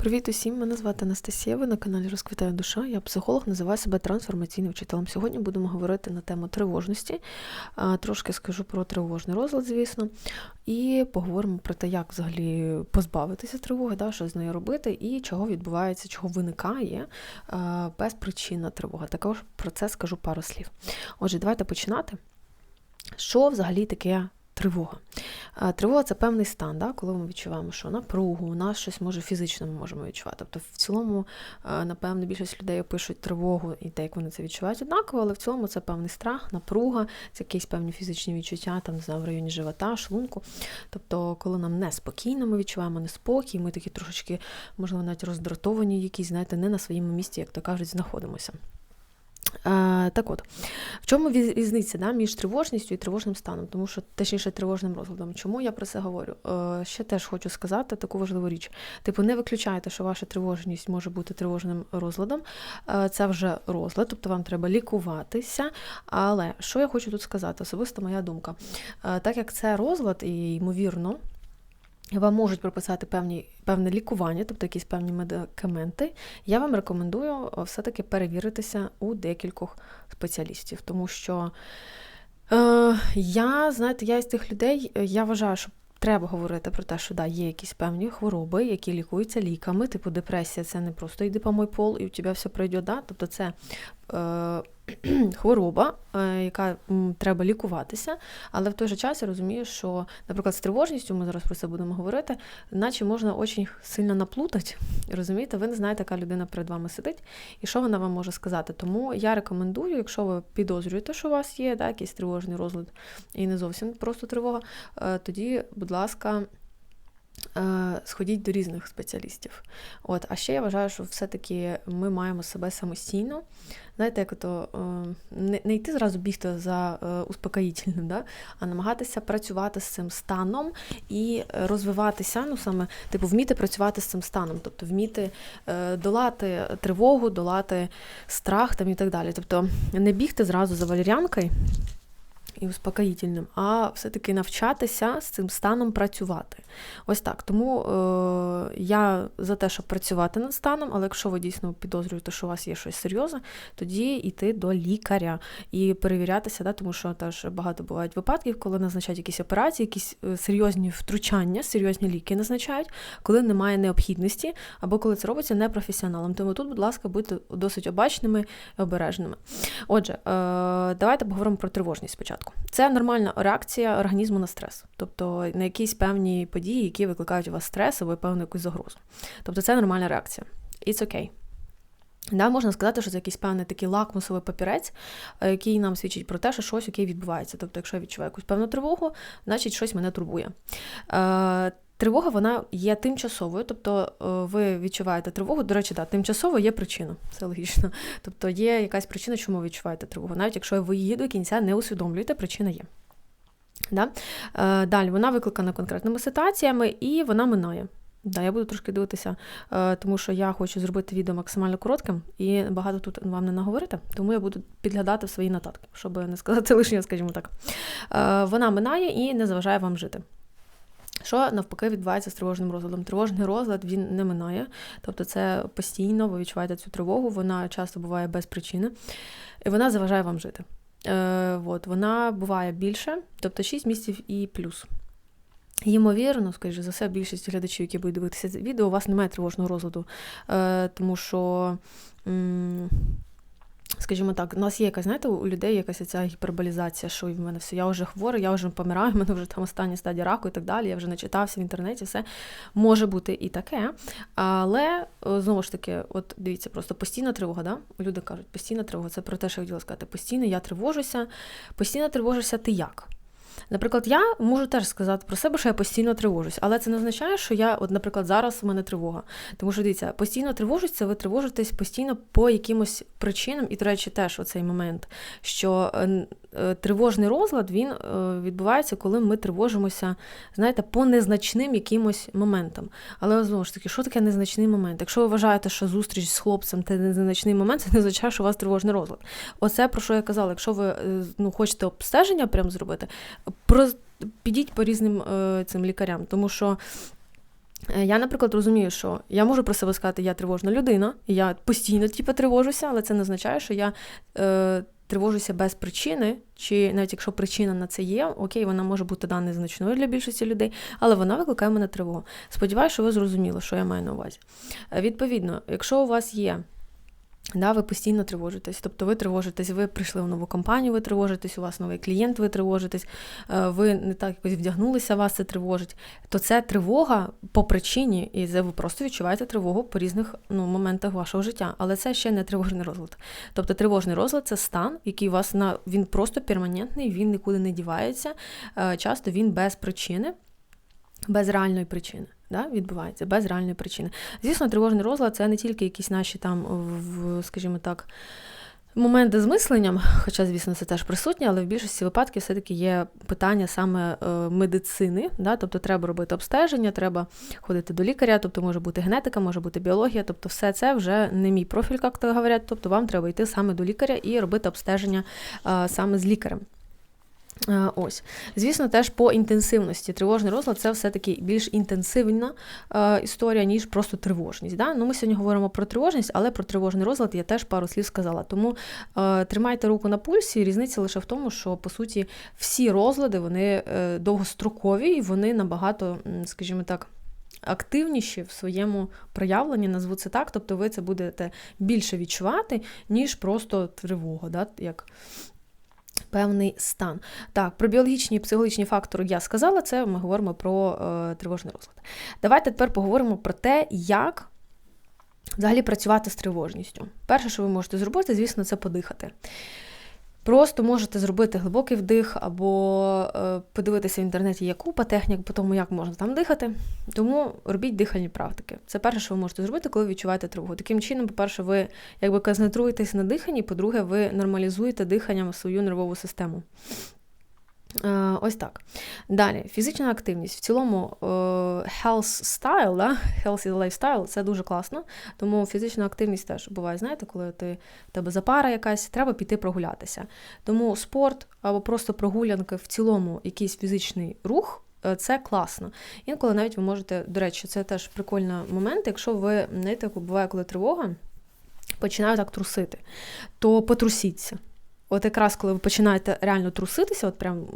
Привіт усім! Мене звати Анастасія. Ви на каналі Розквітає душа. Я психолог, називаю себе трансформаційним вчителем. Сьогодні будемо говорити на тему тривожності. Трошки скажу про тривожний розлад, звісно, і поговоримо про те, як взагалі позбавитися тривоги, да, що з нею робити, і чого відбувається, чого виникає безпричинна тривога. Також про це скажу пару слів. Отже, давайте починати. Що взагалі таке Тривога. Тривога це певний стан, да, коли ми відчуваємо, що напругу, у нас щось може фізично ми можемо відчувати. Тобто, в цілому, напевно, більшість людей пишуть тривогу і те, як вони це відчувають однаково, але в цілому це певний страх, напруга, це якісь певні фізичні відчуття, там, не знаю, в районі живота, шлунку. Тобто, коли нам неспокійно, ми відчуваємо неспокій, ми такі трошечки, можливо, навіть роздратовані, якісь, знаєте, не на своєму місці, як то кажуть, знаходимося. Е, так от, в чому різниця да, між тривожністю і тривожним станом, тому що точніше тривожним розладом. Чому я про це говорю? Е, ще теж хочу сказати таку важливу річ. Типу, не виключайте, що ваша тривожність може бути тривожним розладом. Е, це вже розлад, тобто вам треба лікуватися. Але що я хочу тут сказати? Особисто моя думка. Так як це розлад, і ймовірно. Вам можуть прописати певні, певне лікування, тобто якісь певні медикаменти. Я вам рекомендую все-таки перевіритися у декількох спеціалістів, тому що е, я, знаєте, я із тих людей, я вважаю, що треба говорити про те, що да, є якісь певні хвороби, які лікуються ліками, типу депресія це не просто йди по мой пол, і у тебе все пройде. Да? Тобто це е, хвороба, е, яка треба лікуватися, але в той же час я розумію, що, наприклад, з тривожністю, ми зараз про це будемо говорити, наче можна дуже сильно наплутати. Розумієте, ви не знаєте, яка людина перед вами сидить і що вона вам може сказати. Тому я рекомендую, якщо ви підозрюєте, що у вас є да, якийсь тривожний розлад і не зовсім просто тривога, е, тоді, будь ласка. Е, сходіть до різних спеціалістів. От, А ще я вважаю, що все-таки ми маємо себе самостійно. Знаєте, як то е, не йти зразу бігти за е, успокоїтельним, да? а намагатися працювати з цим станом і розвиватися, ну саме, типу, вміти працювати з цим станом, тобто вміти долати тривогу, долати страх там і так далі. Тобто не бігти зразу за валеріанкою і успокоїтельним, а все-таки навчатися з цим станом працювати. Ось так. Тому е, я за те, щоб працювати над станом, але якщо ви дійсно підозрюєте, що у вас є щось серйозне, тоді йти до лікаря і перевірятися, да, тому що теж багато бувають випадків, коли назначають якісь операції, якісь е, серйозні втручання, серйозні ліки назначають, коли немає необхідності, або коли це робиться непрофесіоналом. Тому тут, будь ласка, будьте досить обачними і обережними. Отже, е, давайте поговоримо про тривожність спочатку. Це нормальна реакція організму на стрес, тобто на якісь певні події, які викликають у вас стрес або певну якусь загрозу. Тобто це нормальна реакція. It's okay. Да, Можна сказати, що це якийсь певний такий лакмусовий папірець, е, який нам свідчить про те, що щось окей відбувається. Тобто, якщо я відчуваю якусь певну тривогу, значить щось мене турбує. Тривога вона є тимчасовою, тобто е, ви відчуваєте тривогу. До речі, да, тимчасово є причина, це логічно. Тобто є якась причина, чому ви відчуваєте тривогу. Навіть якщо ви її до кінця не усвідомлюєте, причина є. Да? Е, далі вона викликана конкретними ситуаціями і вона минає. Да, Я буду трошки дивитися, е, тому що я хочу зробити відео максимально коротким і багато тут вам не наговорити, тому я буду підглядати свої нотатки, щоб не сказати лишнього, скажімо так. Вона минає і не заважає вам жити. Що навпаки відбувається з тривожним розладом? Тривожний розлад він не минає, тобто це постійно, ви відчуваєте цю тривогу, вона часто буває без причини, і вона заважає вам жити. Е, от, Вона буває більше, тобто 6 місяців і плюс. Ймовірно, скажімо за все, більшість глядачів, які будуть дивитися це відео, у вас немає тривожного розладу, е, тому що. М Скажімо так, у нас є якась, знаєте, у людей якась ця гіперболізація, що в мене все, я вже хворий, я вже помираю, в мене вже там остання стадія раку і так далі. Я вже не читався в інтернеті, все може бути і таке. Але знову ж таки, от дивіться, просто постійна тривога. да? Люди кажуть, постійна тривога. Це про те, що я хотіла сказати. Постійно я тривожуся. Постійно тривожишся ти як? Наприклад, я можу теж сказати про себе, що я постійно тривожусь, але це не означає, що я, от, наприклад, зараз у мене тривога. Тому що дивіться, постійно тривожусь, це ви тривожитесь постійно по якимось причинам, і, до речі, теж оцей момент, що е, е, тривожний розлад він е, відбувається, коли ми тривожимося, знаєте, по незначним якимось моментам. Але знову ж таки, що таке незначний момент? Якщо ви вважаєте, що зустріч з хлопцем це незначний момент, це не означає, що у вас тривожний розлад. Оце про що я казала, якщо ви ну, хочете обстеження прям зробити, про, підіть по різним е, цим лікарям, тому що Е, я, наприклад, розумію, що я можу про себе сказати, я тривожна людина, я постійно типу, тривожуся, але це не означає, що я е, тривожуся без причини, чи навіть якщо причина на це є, окей, вона може бути да, незначною для більшості людей, але вона викликає мене тривогу. Сподіваюся, що ви зрозуміли, що я маю на увазі. Е, відповідно, якщо у вас є Да, Ви постійно тривожитесь. Тобто ви тривожитесь, ви прийшли в нову компанію, ви тривожитесь, у вас новий клієнт, ви тривожитесь, е, ви не так якось вдягнулися, вас це тривожить. То це тривога по причині, і ви просто відчуваєте тривогу по різних ну, моментах вашого життя. Але це ще не тривожний розлад. Тобто тривожний розлад це стан, який у вас на він просто перманентний, він нікуди не дівається. Е, часто він без причини, без реальної причини да, відбувається без реальної причини. Звісно, тривожний розлад це не тільки якісь наші там, в, скажімо так, моменти з мисленням, хоча, звісно, це теж присутнє, але в більшості випадків все-таки є питання саме е, медицини, да, тобто треба робити обстеження, треба ходити до лікаря, тобто може бути генетика, може бути біологія, тобто все це вже не мій профіль, як то говорять, тобто вам треба йти саме до лікаря і робити обстеження е, саме з лікарем. Е, ось, звісно, теж по інтенсивності. Тривожний розлад це все-таки більш інтенсивна е, історія, ніж просто тривожність. Да? Ну, Ми сьогодні говоримо про тривожність, але про тривожний розлад я теж пару слів сказала. Тому е, тримайте руку на пульсі, різниця лише в тому, що по суті всі розлади вони довгострокові і вони набагато, скажімо так. Активніші в своєму проявленні, назву це так, тобто ви це будете більше відчувати, ніж просто тривога, да, як певний стан. Так, про біологічні і психологічні фактори я сказала, це ми говоримо про е, тривожний розлад. Давайте тепер поговоримо про те, як взагалі працювати з тривожністю. Перше, що ви можете зробити, звісно, це подихати. Просто можете зробити глибокий вдих, або е, подивитися в інтернеті, є купа технік по тому, як можна там дихати. Тому робіть дихальні практики. Це перше, що ви можете зробити, коли відчуваєте тривогу. Таким чином, по-перше, ви якби концентруєтесь на диханні, по-друге, ви нормалізуєте диханням свою нервову систему. Е, ось так. Далі, фізична активність. В цілому е, health style, да? healthy lifestyle це дуже класно. Тому фізична активність теж буває, знаєте, коли ти, в тебе запара якась, треба піти прогулятися. Тому спорт або просто прогулянки в цілому якийсь фізичний рух. Е, це класно. Інколи навіть ви можете, до речі, це теж прикольний момент, якщо ви знаєте, буває, коли тривога починає так трусити, то потрусіться. От якраз коли ви починаєте реально труситися, от прям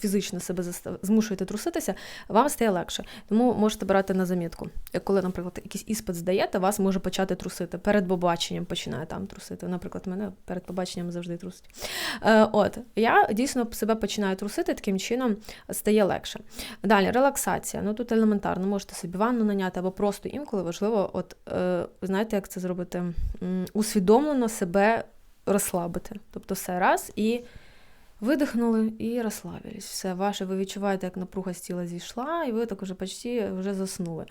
фізично себе змушуєте труситися, вам стає легше. Тому можете брати на замітку. Коли, наприклад, якийсь іспит здаєте, вас може почати трусити. Перед побаченням починає там трусити. Наприклад, мене перед побаченням завжди трусить. Е, От, я дійсно себе починаю трусити, таким чином стає легше. Далі, релаксація. Ну тут елементарно, можете собі ванну наняти, або просто інколи важливо, от е, знаєте, як це зробити? Усвідомлено себе розслабити. Тобто все раз і видихнули і розслабились. Все ваше, ви відчуваєте, як напруга з тіла зійшла, і ви так уже почти вже заснули.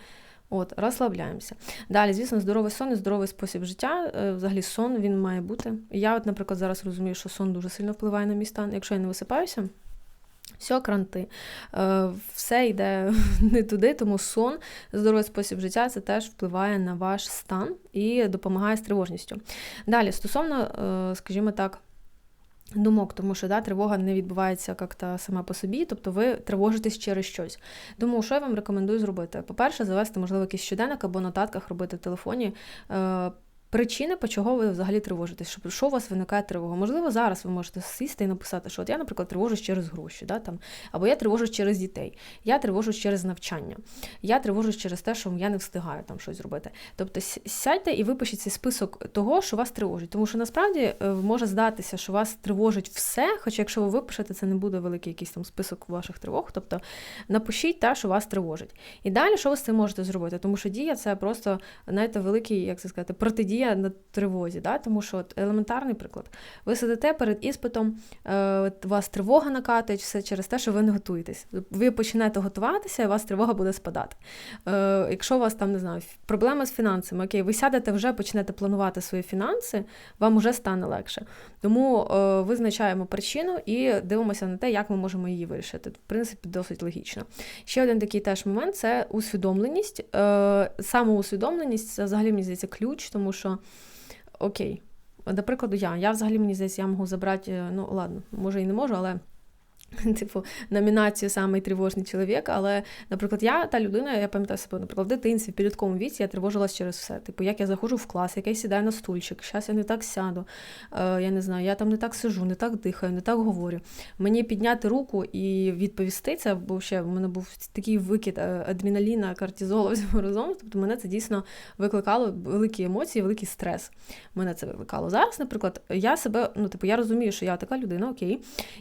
От, розслабляємося. Далі, звісно, здоровий сон і здоровий спосіб життя. Е, взагалі, сон він має бути. Я, от, наприклад, зараз розумію, що сон дуже сильно впливає на мій стан. Якщо я не висипаюся, все, кранти. Е, все йде не туди, тому сон, здоровий спосіб життя це теж впливає на ваш стан і допомагає з тривожністю. Далі, стосовно, е, скажімо так, думок, тому що да, тривога не відбувається як-то сама по собі, тобто ви тривожитесь через щось. Тому що я вам рекомендую зробити? По-перше, завести, можливо, якийсь щоденник або нотатках робити в телефоні. Причини, по чого ви взагалі тривожитесь, що що у вас виникає тривога. Можливо, зараз ви можете сісти і написати, що от я, наприклад, тривожусь через гроші, да, там, або я тривожусь через дітей, я тривожусь через навчання, я тривожусь через те, що я не встигаю там щось зробити. Тобто сядьте і випишіть цей список того, що вас тривожить. Тому що насправді е, може здатися, що вас тривожить все, хоча якщо ви випишете, це не буде великий якийсь там список ваших тривог. Тобто напишіть те, що вас тривожить. І далі, що ви з цим можете зробити? Тому що дія це просто, знаєте, великий, як це сказати, протидія дія на тривозі, да? тому що от елементарний приклад. Ви сидите перед іспитом, е, у вас тривога накатить, все через те, що ви не готуєтесь. Ви починаєте готуватися, і у вас тривога буде спадати. Е, Якщо у вас там не знаю, проблема з фінансами, окей, ви сядете вже, почнете планувати свої фінанси, вам вже стане легше. Тому е, визначаємо причину і дивимося на те, як ми можемо її вирішити. В принципі, досить логічно. Ще один такий теж момент це усвідомленість. Е, Самоусвідомленість це взагалі мені здається ключ, тому що окей. До прикладу, я. Я взагалі мені здається, я можу забрати, е, ну ладно, може і не можу, але типу, номінацію самий тривожний чоловік. Але, наприклад, я та людина, я пам'ятаю себе, наприклад, в дитинстві, в підлітковому віці я тривожилась через все. Типу, як я заходжу в клас, як я сідаю на стульчик, зараз я не так сяду. Е, я не знаю, я там не так сижу, не так дихаю, не так говорю. Мені підняти руку і відповісти це, бо ще в мене був такий викид е, адреналіна, кортизолу всього разом. Тобто мене це дійсно викликало великі емоції, великий стрес. Мене це викликало. Зараз, наприклад, я себе, ну, типу, я розумію, що я така людина, окей,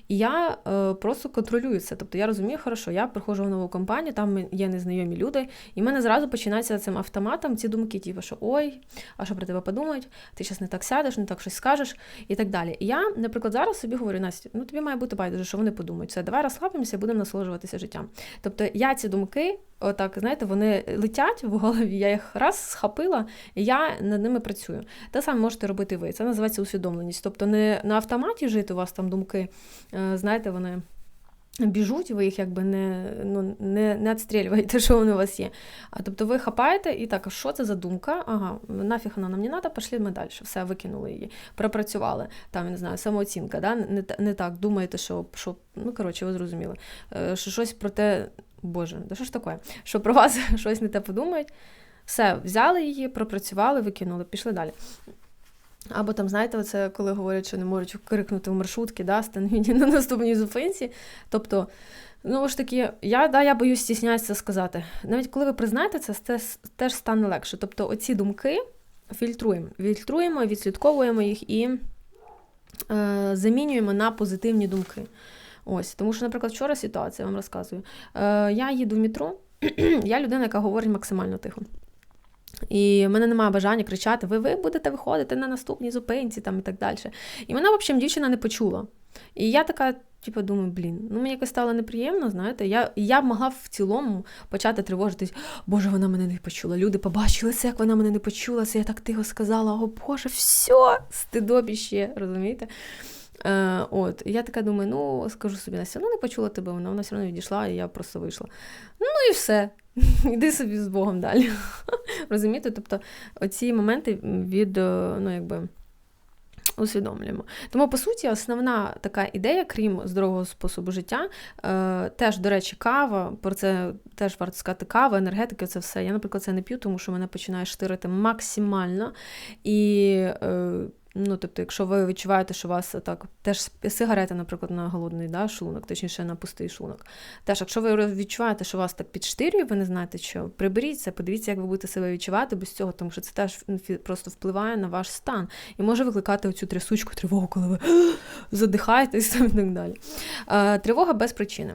і я. Просто контролюю це. Тобто я розумію, хорошо, я приходжу в нову компанію, там є незнайомі люди, і в мене зразу починаються цим автоматом ці думки, типу, що ой, а що про тебе подумають, ти зараз не так сядеш, не так щось скажеш і так далі. І я, наприклад, зараз собі говорю, Настя, ну тобі має бути байдуже, що вони подумають. Все, давай розслабимося, будемо насолоджуватися життям. Тобто я ці думки. Отак, знаєте, вони летять в голові, я їх раз схопила, і я над ними працюю. Те саме можете робити ви. Це називається усвідомленість. Тобто не на автоматі жити у вас там думки, е, знаєте, вони біжуть, ви їх якби не ну, не, не відстрілюєте, що вони у вас є. А тобто ви хапаєте і так, що це за думка? Ага, нафіг вона нам не треба, пішли ми далі. Все, викинули її, пропрацювали. Там, не знаю, самооцінка, да? не не так, думаєте, що, що ну, коротше, ви зрозуміли, е, що щось про те, Боже, да що ж таке? Що про вас щось не те подумають. Все, взяли її, пропрацювали, викинули, пішли далі. Або там, знаєте, це коли говорять, що не можуть крикнути в маршрутки, да, стануть на наступній зупинці. Тобто, ну ж таки, я да, я боюсь стіснятися сказати. Навіть коли ви признаєте це, це теж стане легше. Тобто, оці думки фільтруємо, фільтруємо, відслідковуємо їх і е, замінюємо на позитивні думки. Ось, Тому що, наприклад, вчора ситуація я вам розказую. Е, Я їду в метро, я людина, яка говорить максимально тихо. І в мене немає бажання кричати: ви ви будете виходити на наступній зупинці там і так далі. І мене, в общем, дівчина не почула. І я така, типу, думаю, блін, ну мені якось стало неприємно, знаєте. Я я могла в цілому почати тривожитись, Боже, вона мене не почула. Люди побачили це, як вона мене не почула, це я так тихо сказала, о Боже, все, стидобіще, розумієте? Е, от, Я така думаю, ну скажу собі, Настя, ну не почула тебе, вона вона все одно відійшла, і я просто вийшла. Ну і все. Іди собі з Богом далі. Розумієте? Тобто оці моменти від, е, ну, якби. Усвідомлюємо. Тому, по суті, основна така ідея, крім здорового способу життя, е, теж, до речі, кава, про це теж варто сказати, кава, енергетики це все. Я, наприклад, це не п'ю, тому що мене починає штирити максимально. І е, Ну, тобто, якщо ви відчуваєте, що у вас так теж сигарета, наприклад, на голодний да, шлунок, точніше на пустий шлунок. Теж, якщо ви відчуваєте, що вас так підштирює, ви не знаєте, що приберіть це, подивіться, як ви будете себе відчувати без цього, тому що це теж просто впливає на ваш стан і може викликати оцю трясучку, тривогу, коли ви задихаєтесь і так далі. Тривога без причини.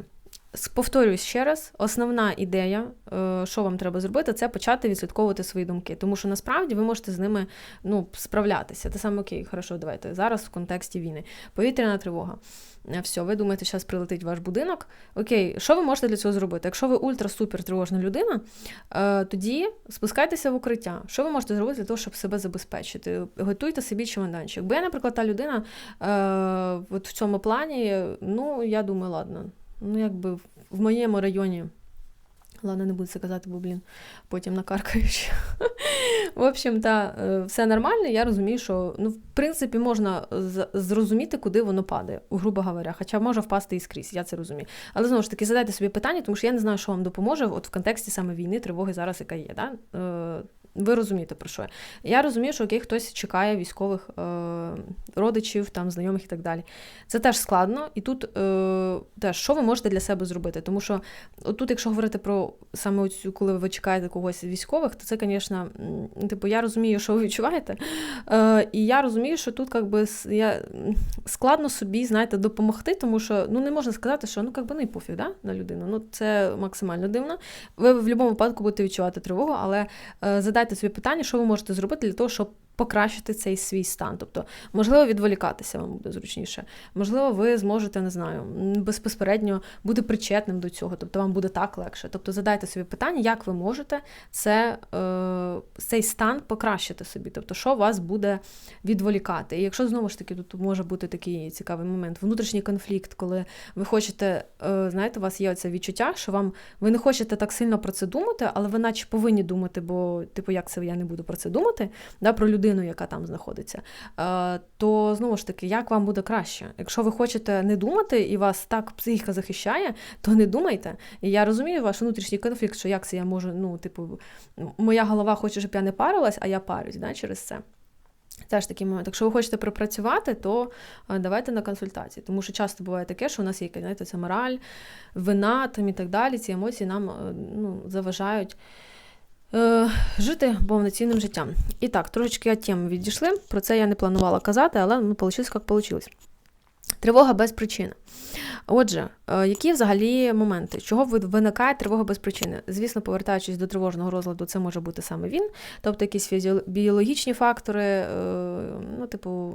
Повторюсь ще раз, основна ідея, е, що вам треба зробити, це почати відслідковувати свої думки. Тому що насправді ви можете з ними ну, справлятися. Те саме окей, хорошо, давайте зараз в контексті війни. Повітряна тривога. Е, Все, ви думаєте, зараз прилетить ваш будинок. Окей, що ви можете для цього зробити? Якщо ви ультра-супер тривожна людина, е, тоді спускайтеся в укриття. Що ви можете зробити для того, щоб себе забезпечити? Готуйте собі чемоданчик. Бо я, наприклад, та людина от в цьому плані, ну я думаю, ладно ну, якби в моєму районі. Ладно, не буду це казати, бо, блін, потім накаркаєш. В общем, та, е, все нормально, я розумію, що ну, в принципі можна зрозуміти, куди воно падає, грубо говоря. Хоча може впасти і скрізь, я це розумію. Але знову ж таки, задайте собі питання, тому що я не знаю, що вам допоможе от в контексті саме війни, тривоги зараз, яка є. Да? Ви розумієте, про що я. Я розумію, що окей, хтось чекає військових е, родичів, там, знайомих і так далі. Це теж складно, і тут е, теж, що ви можете для себе зробити? Тому що тут, якщо говорити про саме оцю, коли ви чекаєте когось військових, то це, звісно, типу, я розумію, що ви відчуваєте. Е, І я розумію, що тут якби, я, складно собі, знаєте, допомогти, тому що ну, не можна сказати, що ну, якби, не пофіг да, на людину. Ну, Це максимально дивно. Ви в будь-якому випадку будете відчувати тривогу, але е, задайте задайте собі питання, що ви можете зробити для того, щоб покращити цей свій стан. Тобто, можливо, відволікатися вам буде зручніше. Можливо, ви зможете, не знаю, безпосередньо бути причетним до цього, тобто вам буде так легше. Тобто, задайте собі питання, як ви можете це, е, цей стан покращити собі, тобто, що вас буде відволікати. І якщо знову ж таки тут може бути такий цікавий момент, внутрішній конфлікт, коли ви хочете, е, знаєте, у вас є оце відчуття, що вам ви не хочете так сильно про це думати, але ви наче повинні думати, бо, типу, як це я не буду про це думати, да, про людину людину, яка там знаходиться, е, то знову ж таки, як вам буде краще? Якщо ви хочете не думати і вас так психіка захищає, то не думайте. І я розумію ваш внутрішній конфлікт, що як це я можу, ну, типу, моя голова хоче, щоб я не парилась, а я парюсь да, через це. Теж такий момент. Якщо ви хочете пропрацювати, то давайте на консультації. Тому що часто буває таке, що у нас є знаєте, це мораль, вина там і так далі. Ці емоції нам ну, заважають е, жити повноцінним життям. І так, трошечки від теми відійшли. Про це я не планувала казати, але ну, вийшло, як вийшло. Тривога без причини. Отже, е, які взагалі моменти, чого виникає тривога без причини? Звісно, повертаючись до тривожного розладу, це може бути саме він, тобто якісь біологічні фактори, е, ну, типу.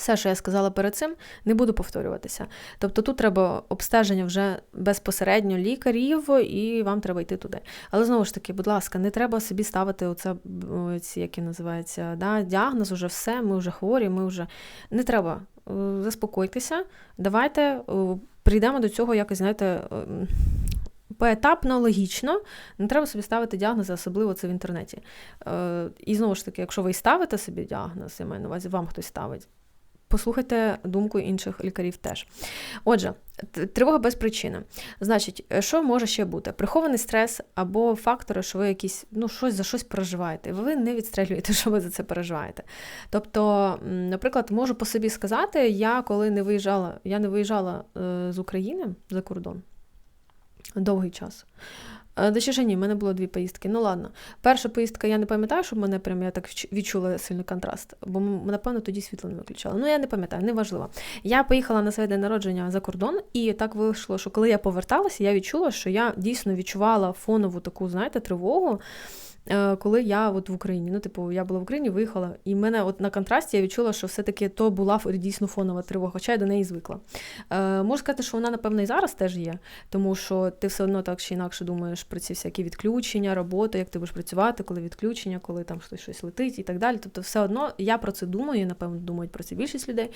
Все, що я сказала перед цим, не буду повторюватися. Тобто тут треба обстеження вже безпосередньо лікарів, і вам треба йти туди. Але знову ж таки, будь ласка, не треба собі ставити оце, ці, які називаються, да, діагноз, уже все, ми вже хворі, ми вже не треба. Е, заспокойтеся, давайте е, прийдемо до цього якось, знаєте, е, поетапно, логічно. Не треба собі ставити діагнози, особливо це в інтернеті. І знову ж таки, якщо ви ставите собі діагноз, я маю на увазі, вам хтось ставить. Послухайте думку інших лікарів теж. Отже, тривога без причини. Значить, що може ще бути? Прихований стрес або фактори, що ви якісь ну, щось за щось переживаєте. Ви не відстрелюєте, що ви за це переживаєте. Тобто, наприклад, можу по собі сказати, я коли не виїжджала, я не виїжджала е, з України за кордон довгий час. Точніше, ні, в мене було дві поїздки. Ну ладно. Перша поїздка, я не пам'ятаю, щоб мене прям я так відчула сильний контраст, бо напевно тоді світло не виключало. Ну, я не пам'ятаю, неважливо. Я поїхала на своє день народження за кордон, і так вийшло, що коли я поверталася, я відчула, що я дійсно відчувала фонову таку, знаєте, тривогу. Е, коли я от в Україні. Ну, типу, я була в Україні, виїхала, і в мене от на контрасті я відчула, що все-таки то була дійсно фонова тривога, хоча я до неї звикла. Е, Можу сказати, що вона, напевно, і зараз теж є, тому що ти все одно так чи інакше думаєш про ці всякі відключення, роботи, як ти будеш працювати, коли відключення, коли там щось щось летить і так далі. Тобто, все одно я про це думаю, і напевно думають про це більшість людей.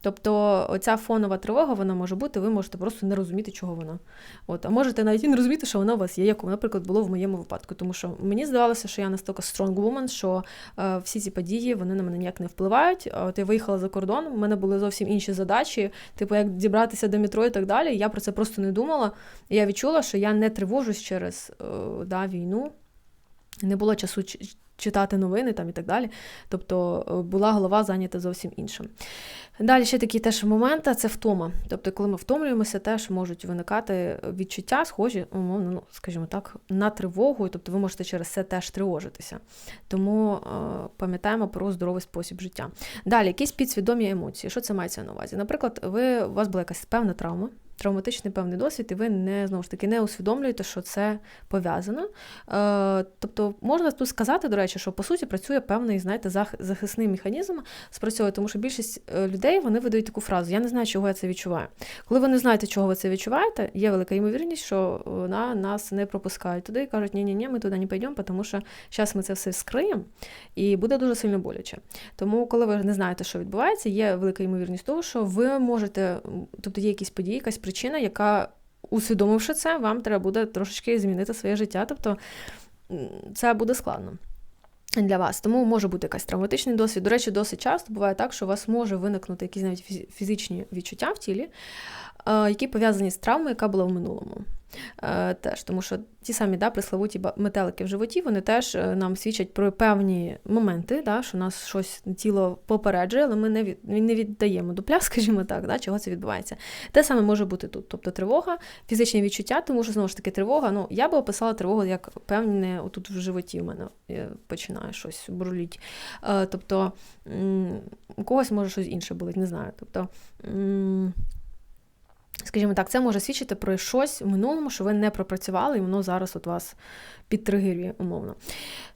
Тобто, оця фонова тривога, вона може бути, ви можете просто не розуміти, чого вона. От, А можете навіть і не розуміти, що вона у вас є, як, наприклад, було в моєму випадку, тому що мені здавалося, здавалося, що я настільки strong woman, що е, всі ці події вони на мене ніяк не впливають. От я виїхала за кордон, в мене були зовсім інші задачі, типу як дібратися до метро і так далі. Я про це просто не думала. І я відчула, що я не тривожусь через е, да, війну. Не було часу читати новини там і так далі. Тобто е, була голова зайнята зовсім іншим. Далі ще такі теж моменти це втома. Тобто, коли ми втомлюємося, теж можуть виникати відчуття, схожі, умовно, ну, скажімо так, на тривогу, тобто ви можете через це теж тривожитися. Тому е, пам'ятаємо про здоровий спосіб життя. Далі, якісь підсвідомі емоції. Що це мається на увазі? Наприклад, ви, у вас була якась певна травма травматичний певний досвід, і ви не знову ж таки не усвідомлюєте, що це пов'язано. Е, Тобто, можна тут сказати, до речі, що по суті працює певний, знаєте, захисний механізм спрацьовує, тому що більшість е, людей вони видають таку фразу: Я не знаю, чого я це відчуваю. Коли ви не знаєте, чого ви це відчуваєте, є велика ймовірність, що на нас не пропускають туди і кажуть, ні ні ні ми туди не підемо, тому що зараз ми це все скриємо, і буде дуже сильно боляче. Тому, коли ви не знаєте, що відбувається, є велика ймовірність того, що ви можете, тобто є якісь події, якась причина, яка, усвідомивши це, вам треба буде трошечки змінити своє життя. Тобто це буде складно. Для вас, тому може бути якийсь травматичний досвід. До речі, досить часто буває так, що у вас може виникнути якісь навіть фізичні відчуття в тілі, які пов'язані з травмою, яка була в минулому. Е, теж, Тому що ті самі да, присловуті метелики в животі, вони теж е, нам свідчать про певні моменти, да, що нас щось тіло попереджує, але ми не від, не віддаємо дупля, скажімо так, да, чого це відбувається. Те саме може бути тут. Тобто тривога, фізичні відчуття, тому що знову ж таки тривога. Ну, я би описала тривогу як певне, отут в животі в мене починає щось бурліть. Е, тобто у когось може щось інше болить, не знаю. Тобто. Скажімо так, це може свідчити про щось в минулому, що ви не пропрацювали, і воно зараз от вас підтригирює, умовно.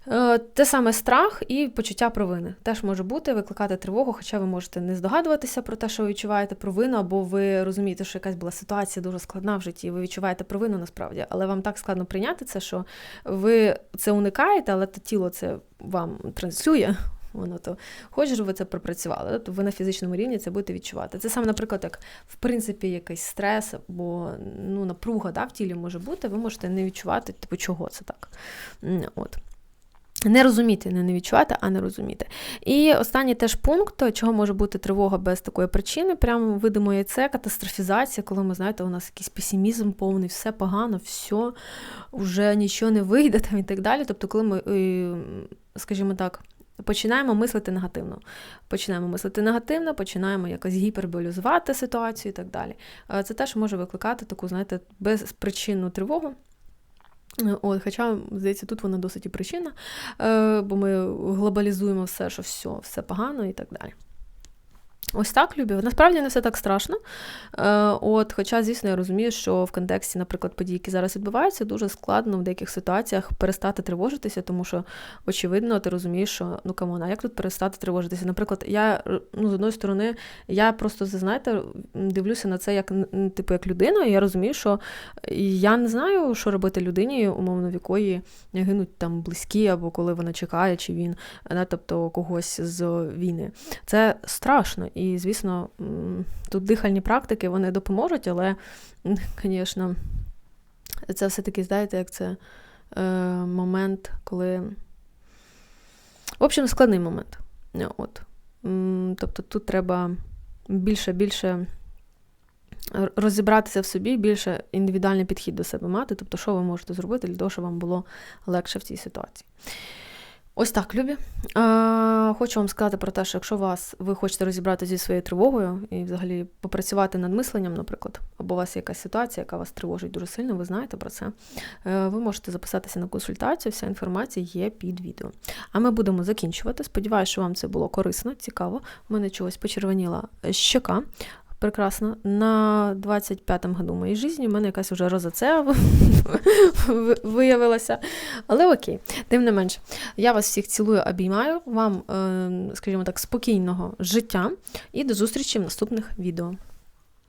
Е, те саме страх і почуття провини. Теж може бути, викликати тривогу, хоча ви можете не здогадуватися про те, що ви відчуваєте провину, або ви розумієте, що якась була ситуація дуже складна в житті, і ви відчуваєте провину насправді, але вам так складно прийняти це, що ви це уникаєте, але тіло це вам транслює воно то хочеш, ви це пропрацювали, то ви на фізичному рівні це будете відчувати. Це саме, наприклад, як в принципі якийсь стрес або ну, напруга да, в тілі може бути, ви можете не відчувати, типу, чого це так. От. Не розуміти, не не відчувати, а не розуміти. І останній теж пункт, чого може бути тривога без такої причини, прямо видимої це катастрофізація, коли ми знаєте, у нас якийсь песимізм повний, все погано, все, вже нічого не вийде там і так далі. Тобто, коли ми, е, скажімо так, починаємо мислити негативно. Починаємо мислити негативно, починаємо якось гіперболізувати ситуацію і так далі. Е, Це теж може викликати таку, знаєте, безпричинну тривогу. От, Хоча, здається, тут вона досить і причина, е, бо ми глобалізуємо все, що все, все погано і так далі. Ось так, Любі. Насправді не все так страшно. Е, от, Хоча, звісно, я розумію, що в контексті, наприклад, подій, які зараз відбуваються, дуже складно в деяких ситуаціях перестати тривожитися, тому що, очевидно, ти розумієш, що ну камон, а як тут перестати тривожитися? Наприклад, я ну, з одної сторони, я просто знаєте, дивлюся на це як типу як людина, і я розумію, що я не знаю, що робити людині, умовно, в якої гинуть там близькі, або коли вона чекає, чи він, не, тобто когось з війни. Це страшно. І, звісно, тут дихальні практики вони допоможуть, але, звісно, це все-таки, знаєте, як це е, момент, коли. В общем, складний момент. От. Тобто тут треба більше більше розібратися в собі, більше індивідуальний підхід до себе мати, тобто, що ви можете зробити для того, щоб вам було легше в цій ситуації. Ось так, Любі. А, Хочу вам сказати про те, що якщо вас ви хочете розібратися зі своєю тривогою і взагалі попрацювати над мисленням, наприклад, або у вас є якась ситуація, яка вас тривожить дуже сильно, ви знаєте про це, е, ви можете записатися на консультацію, вся інформація є під відео. А ми будемо закінчувати. Сподіваюся, що вам це було корисно, цікаво. У мене чогось почервоніла щека прекрасно. На 25-му году моєї житті у мене якась уже розацея виявилася. Але окей, тим не менш, я вас всіх цілую, обіймаю, вам, е, скажімо так, спокійного життя і до зустрічі в наступних відео.